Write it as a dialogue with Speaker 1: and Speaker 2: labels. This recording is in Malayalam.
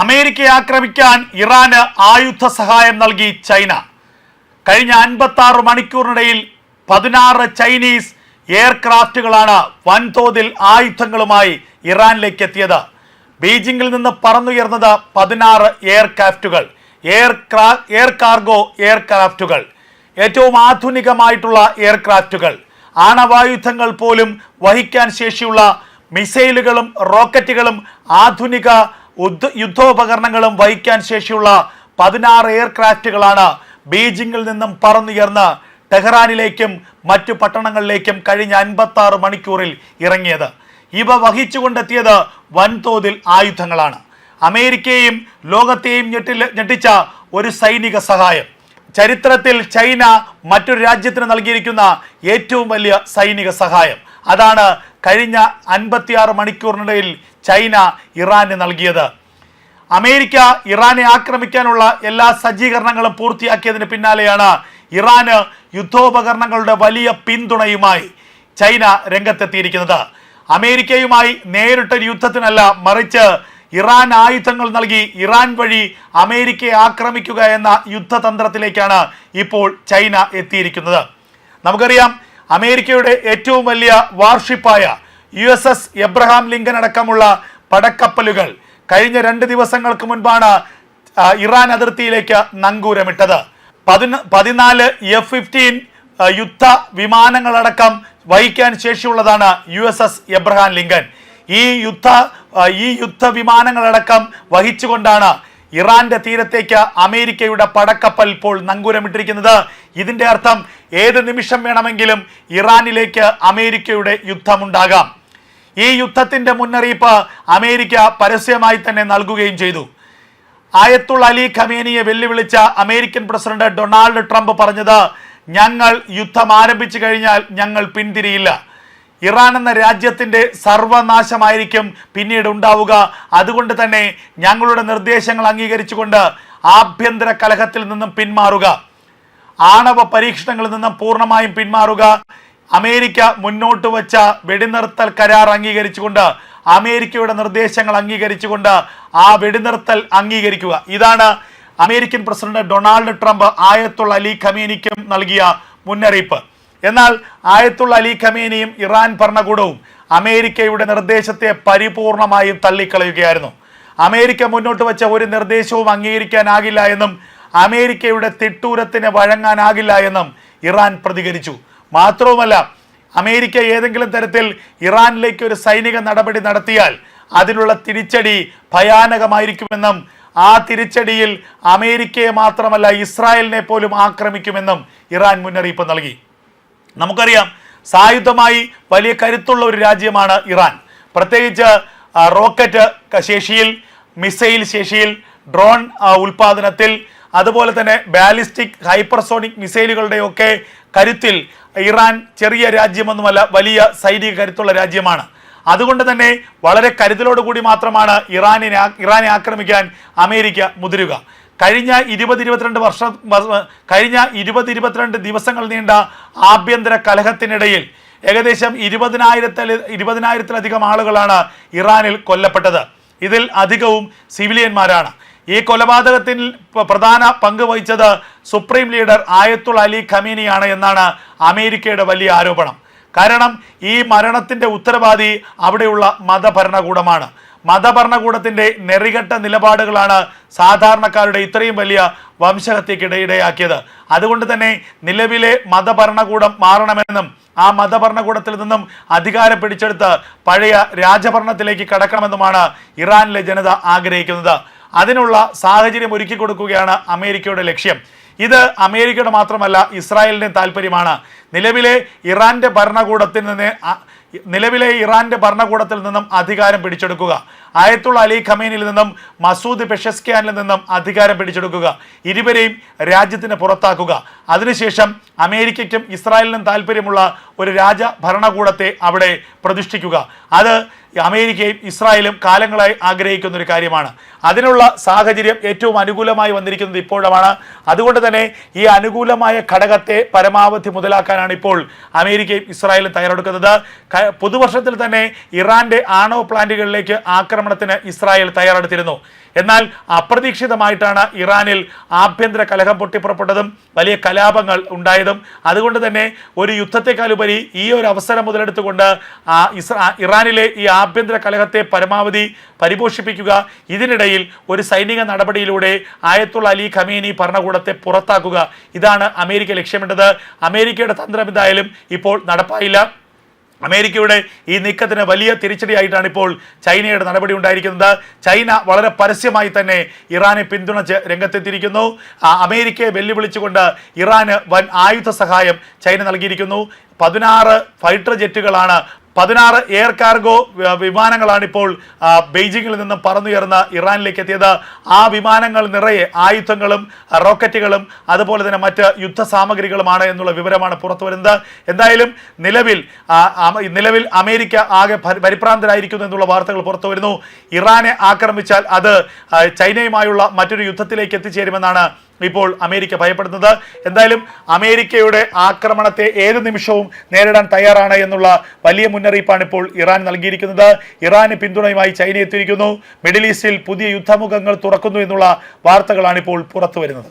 Speaker 1: അമേരിക്കയെ ആക്രമിക്കാൻ ഇറാന് ആയുധ സഹായം നൽകി ചൈന. കഴിഞ്ഞ അൻപത്തി ആറ് മണിക്കൂറിനിടയിൽ പതിനാറ് ചൈനീസ് എയർക്രാഫ്റ്റുകളാണ് വൻതോതിൽ ആയുധങ്ങളുമായി ഇറാനിലേക്ക് എത്തിയത്. ബീജിംഗിൽ നിന്ന് പറന്നുയർന്നത് പതിനാറ് എയർക്രാഫ്റ്റുകൾ എയർക്രാ എയർ കാർഗോ എയർക്രാഫ്റ്റുകൾ ഏറ്റവും ആധുനികമായിട്ടുള്ള എയർക്രാഫ്റ്റുകൾ. ആണവായുധങ്ങൾ പോലും വഹിക്കാൻ ശേഷിയുള്ള മിസൈലുകളും റോക്കറ്റുകളും ആധുനിക യുദ്ധോപകരണങ്ങളും വഹിക്കാൻ ശേഷിയുള്ള പതിനാറ് എയർക്രാഫ്റ്റുകളാണ് ബീജിംഗിൽ നിന്നും പറന്നുയർന്ന് ടെഹ്റാനിലേക്കും മറ്റു പട്ടണങ്ങളിലേക്കും കഴിഞ്ഞ അൻപത്തി ആറ് മണിക്കൂറിൽ ഇറങ്ങിയത്. ഇവ വഹിച്ചുകൊണ്ടെത്തിയത് വൻതോതിൽ ആയുധങ്ങളാണ്. അമേരിക്കയെയും ലോകത്തെയും ഞെട്ടിച്ച ഒരു സൈനിക സഹായം. ചരിത്രത്തിൽ ചൈന മറ്റൊരു രാജ്യത്തിന് നൽകിയിരിക്കുന്ന ഏറ്റവും വലിയ സൈനിക സഹായം. അതാണ് കഴിഞ്ഞ അൻപത്തിയാറ് മണിക്കൂറിനിടയിൽ ചൈന ഇറാന് നൽകിയത്. അമേരിക്ക ഇറാനെ ആക്രമിക്കാനുള്ള എല്ലാ സജ്ജീകരണങ്ങളും പൂർത്തിയാക്കിയതിന് പിന്നാലെയാണ് ഇറാന് യുദ്ധോപകരണങ്ങളുടെ വലിയ പിന്തുണയുമായി ചൈന രംഗത്തെത്തിയിരിക്കുന്നത്. അമേരിക്കയുമായി നേരിട്ടൊരു യുദ്ധത്തിനല്ല മറിച്ച് ഇറാൻ ആയുധങ്ങൾ നൽകി ഇറാൻ വഴി അമേരിക്കയെ ആക്രമിക്കുക എന്ന യുദ്ധതന്ത്രത്തിലേക്കാണ് ഇപ്പോൾ ചൈന എത്തിയിരിക്കുന്നത്. നമുക്കറിയാം അമേരിക്കയുടെ ഏറ്റവും വലിയ വാർഷിപ്പായ U S S Abraham Lincoln അടക്കമുള്ള പടക്കപ്പലുകൾ കഴിഞ്ഞ രണ്ട് ദിവസങ്ങൾക്ക് മുൻപാണ് ഇറാൻ അതിർത്തിയിലേക്ക് നങ്കൂരമിട്ടത്. പതിന പതിനാല് എഫ് ഫിഫ്റ്റീൻ യുദ്ധ വിമാനങ്ങളടക്കം വഹിക്കാൻ ശേഷിയുള്ളതാണ് U S S Abraham Lincoln. ഈ യുദ്ധ ഈ യുദ്ധ വിമാനങ്ങളടക്കം വഹിച്ചുകൊണ്ടാണ് ഇറാന്റെ തീരത്തേക്ക് അമേരിക്കയുടെ പടക്കപ്പൽ ഇപ്പോൾ നങ്കൂരമിട്ടിരിക്കുന്നത്. ഇതിന്റെ അർത്ഥം ഏത് നിമിഷം വേണമെങ്കിലും ഇറാനിലേക്ക് അമേരിക്കയുടെ യുദ്ധമുണ്ടാകാം. ഈ യുദ്ധത്തിന്റെ മുന്നറിയിപ്പ് അമേരിക്ക പരസ്യമായി തന്നെ നൽകുകയും ചെയ്തു. ആയത്തുൾ അലി ഖമേനിയെ വെല്ലുവിളിച്ച അമേരിക്കൻ പ്രസിഡന്റ് ഡൊണാൾഡ് ട്രംപ് പറഞ്ഞത് ഞങ്ങൾ യുദ്ധം ആരംഭിച്ചു കഴിഞ്ഞാൽ ഞങ്ങൾ പിന്തിരിയില്ല. ഇറാൻ എന്ന രാജ്യത്തിന്റെ സർവനാശമായിരിക്കും പിന്നീട് ഉണ്ടാവുക. അതുകൊണ്ട് തന്നെ ഞങ്ങളുടെ നിർദ്ദേശങ്ങൾ അംഗീകരിച്ചുകൊണ്ട് ആഭ്യന്തര കലഹത്തിൽ നിന്നും പിന്മാറുക. ആണവ പരീക്ഷണങ്ങളിൽ നിന്നും പൂർണമായും പിന്മാറുക. അമേരിക്ക മുന്നോട്ട് വച്ച വെടിനിർത്തൽ കരാർ അംഗീകരിച്ചുകൊണ്ട് അമേരിക്കയുടെ നിർദ്ദേശങ്ങൾ അംഗീകരിച്ചുകൊണ്ട് ആ വെടിനിർത്തൽ അംഗീകരിക്കുക. ഇതാണ് American president Donald Trump Ayatollah Ali ഖമീനിക്കും നൽകിയ മുന്നറിയിപ്പ്. എന്നാൽ ആയത്തുള്ള അലി ഖമീനിയും ഇറാൻ ഭരണകൂടവും അമേരിക്കയുടെ നിർദ്ദേശത്തെ പരിപൂർണമായും തള്ളിക്കളയുകയായിരുന്നു. അമേരിക്ക മുന്നോട്ട് വെച്ച ഒരു നിർദ്ദേശവും അംഗീകരിക്കാനാകില്ല എന്നും അമേരിക്കയുടെ തിട്ടൂരത്തിന് വഴങ്ങാനാകില്ല എന്നും ഇറാൻ പ്രതികരിച്ചു. മാത്രവുമല്ല അമേരിക്ക ഏതെങ്കിലും തരത്തിൽ ഇറാനിലേക്ക് ഒരു സൈനിക നടപടി നടത്തിയാൽ അതിനുള്ള തിരിച്ചടി ഭയാനകമായിരിക്കുമെന്നും ആ തിരിച്ചടിയിൽ അമേരിക്കയെ മാത്രമല്ല ഇസ്രായേലിനെ പോലും ആക്രമിക്കുമെന്നും ഇറാൻ മുന്നറിയിപ്പ് നൽകി. നമുക്കറിയാം സായുധമായി വലിയ കരുത്തുള്ള ഒരു രാജ്യമാണ് ഇറാൻ. പ്രത്യേകിച്ച് റോക്കറ്റ് ശേഷിയിൽ മിസൈൽ ശേഷിയിൽ ഡ്രോൺ ഉൽപാദനത്തിൽ അതുപോലെ തന്നെ ബാലിസ്റ്റിക് ഹൈപ്പർസോണിക് മിസൈലുകളുടെയൊക്കെ കരുത്തിൽ ഇറാൻ ചെറിയ രാജ്യമൊന്നുമല്ല വലിയ സൈനിക കരുത്തുള്ള രാജ്യമാണ്. അതുകൊണ്ട് തന്നെ വളരെ കരുതലോടുകൂടി മാത്രമാണ് ഇറാനിനെ ഇറാനെ ആക്രമിക്കാൻ അമേരിക്ക മുതിരുക. കഴിഞ്ഞ ഇരുപത് ഇരുപത്തിരണ്ട് വർഷം കഴിഞ്ഞ ഇരുപത് ഇരുപത്തിരണ്ട് ദിവസങ്ങൾ നീണ്ട ആഭ്യന്തര കലഹത്തിനിടയിൽ ഏകദേശം ഇരുപതിനായിരത്തിൽ ഇരുപതിനായിരത്തിലധികം ആളുകളാണ് ഇറാനിൽ കൊല്ലപ്പെട്ടത്. ഇതിൽ അധികവും സിവിലിയന്മാരാണ്. ഈ കൊലപാതകത്തിൽ പ്രധാന പങ്ക് വഹിച്ചത് സുപ്രീം ലീഡർ ആയത്തുൾ അലി ഖമീനിയാണ് എന്നാണ് അമേരിക്കയുടെ വലിയ ആരോപണം. കാരണം ഈ മരണത്തിന്റെ ഉത്തരവാദി അവിടെയുള്ള മതഭരണകൂടമാണ്. മതഭരണകൂടത്തിന്റെ നെറികെട്ട നിലപാടുകളാണ് സാധാരണക്കാരുടെ ഇത്രയും വലിയ വംശഹത്യക്കിടയിടയാക്കിയത് അതുകൊണ്ട് തന്നെ നിലവിലെ മതഭരണകൂടം മാറണമെന്നും ആ മതഭരണകൂടത്തിൽ നിന്നും അധികാരം പിടിച്ചെടുത്ത് പഴയ രാജഭരണത്തിലേക്ക് കടക്കണമെന്നുമാണ് ഇറാനിലെ ജനത ആഗ്രഹിക്കുന്നത്. അതിനുള്ള സാഹചര്യം ഒരുക്കി കൊടുക്കുകയാണ് അമേരിക്കയുടെ ലക്ഷ്യം. ഇത് അമേരിക്കയുടെ മാത്രമല്ല ഇസ്രായേലിന്റെ താല്പര്യമാണ്. നിലവിലെ ഇറാന്റെ ഭരണകൂടത്തിൽ നിന്ന് നിലവിലെ ഇറാന്റെ ഭരണകൂടത്തിൽ നിന്നും അധികാരം പിടിച്ചെടുക്കുക. ആയത്തുള്ള അലി ഖമീനിൽ നിന്നും മസൂദ് പെഷസ്ക്യാനിൽ നിന്നും അധികാരം പിടിച്ചെടുക്കുക. ഇരുവരെയും രാജ്യത്തിന് പുറത്താക്കുക. അതിനുശേഷം അമേരിക്കയ്ക്കും ഇസ്രായേലിനും താല്പര്യമുള്ള ഒരു രാജ ഭരണകൂടത്തെ അവിടെ പ്രതിഷ്ഠിക്കുക. അത് അമേരിക്കയും ഇസ്രായേലും കാലങ്ങളായി ആഗ്രഹിക്കുന്ന ഒരു കാര്യമാണ്. അതിനുള്ള സാഹചര്യം ഏറ്റവും അനുകൂലമായി വന്നിരിക്കുന്നത് ഇപ്പോഴാണ് അതുകൊണ്ട് തന്നെ ഈ അനുകൂലമായ ഘടകത്തെ പരമാവധി മുതലാക്കാനാണ് ഇപ്പോൾ അമേരിക്കയും ഇസ്രായേലും തയ്യാറെടുക്കുന്നത്. പുതുവർഷത്തിൽ തന്നെ ഇറാന്റെ ആണവ പ്ലാന്റുകളിലേക്ക് ആക്രമണത്തിന് ഇസ്രായേൽ തയ്യാറെടുത്തിരുന്നു. എന്നാൽ അപ്രതീക്ഷിതമായിട്ടാണ് ഇറാനിൽ ആഭ്യന്തര കലഹം പൊട്ടിപ്പുറപ്പെട്ടതും വലിയ കലാപങ്ങൾ ഉണ്ടായതും. അതുകൊണ്ട് തന്നെ ഒരു യുദ്ധത്തെക്കാളുപരി ഈ ഒരു അവസരം മുതലെടുത്തുകൊണ്ട് ഇറാനിലെ ഈ ആഭ്യന്തര കലഹത്തെ പരമാവധി പരിപോഷിപ്പിക്കുക. ഇതിനിടയിൽ ഒരു സൈനിക നടപടിയിലൂടെ ആയത്തുള്ള അലി ഖമീനി ഭരണകൂടത്തെ പുറത്താക്കുക. ഇതാണ് അമേരിക്ക ലക്ഷ്യമിട്ടത്. അമേരിക്കയുടെ തന്ത്രം എന്തായാലും ഇപ്പോൾ നടപ്പായില്ല. അമേരിക്കയുടെ ഈ നീക്കത്തിന് വലിയ തിരിച്ചടിയായിട്ടാണ് ഇപ്പോൾ ചൈനയുടെ നടപടി ഉണ്ടായിരിക്കുന്നത്. ചൈന വളരെ പരസ്യമായി തന്നെ ഇറാനെ പിന്തുണച്ച് രംഗത്തെത്തിയിരിക്കുന്നു. അമേരിക്കയെ വെല്ലുവിളിച്ചുകൊണ്ട് ഇറാന് വൻ ആയുധ സഹായം ചൈന നൽകിയിരിക്കുന്നു. പതിനാറ് ഫൈറ്റർ ജെറ്റുകളാണ് പതിനാറ് എയർ കാർഗോ വിമാനങ്ങളാണ് ഇപ്പോൾ ബെയ്ജിങ്ങിൽ നിന്നും പറന്നുയർന്ന ഇറാനിലേക്ക് എത്തിയത്. ആ വിമാനങ്ങൾ നിറയെ ആയുധങ്ങളും റോക്കറ്റുകളും അതുപോലെ തന്നെ മറ്റ് യുദ്ധ സാമഗ്രികളുമാണ് എന്നുള്ള വിവരമാണ് പുറത്തു വരുന്നത്. എന്തായാലും നിലവിൽ നിലവിൽ അമേരിക്ക ആകെ പരി- പരിഭ്രാന്തരായിരിക്കുന്നു എന്നുള്ള വാർത്തകൾ പുറത്തു വരുന്നു. ഇറാനെ ആക്രമിച്ചാൽ അത് ചൈനയുമായുള്ള മറ്റൊരു യുദ്ധത്തിലേക്ക് എത്തിച്ചേരുമെന്നാണ് ഇപ്പോൾ അമേരിക്ക ഭയപ്പെടുന്നത്. എന്തായാലും അമേരിക്കയുടെ ആക്രമണത്തെ ഏത് നിമിഷവും നേരിടാൻ തയ്യാറാണ് എന്നുള്ള വലിയ മുന്നറിയിപ്പാണ് ഇപ്പോൾ ഇറാൻ നൽകിയിരിക്കുന്നത്. ഇറാന് പിന്തുണയുമായി ചൈന എത്തിയിരിക്കുന്നു മിഡിൽ ഈസ്റ്റിൽ പുതിയ യുദ്ധമുഖങ്ങൾ തുറക്കുന്നു എന്നുള്ള വാർത്തകളാണ് ഇപ്പോൾ പുറത്തു വരുന്നത്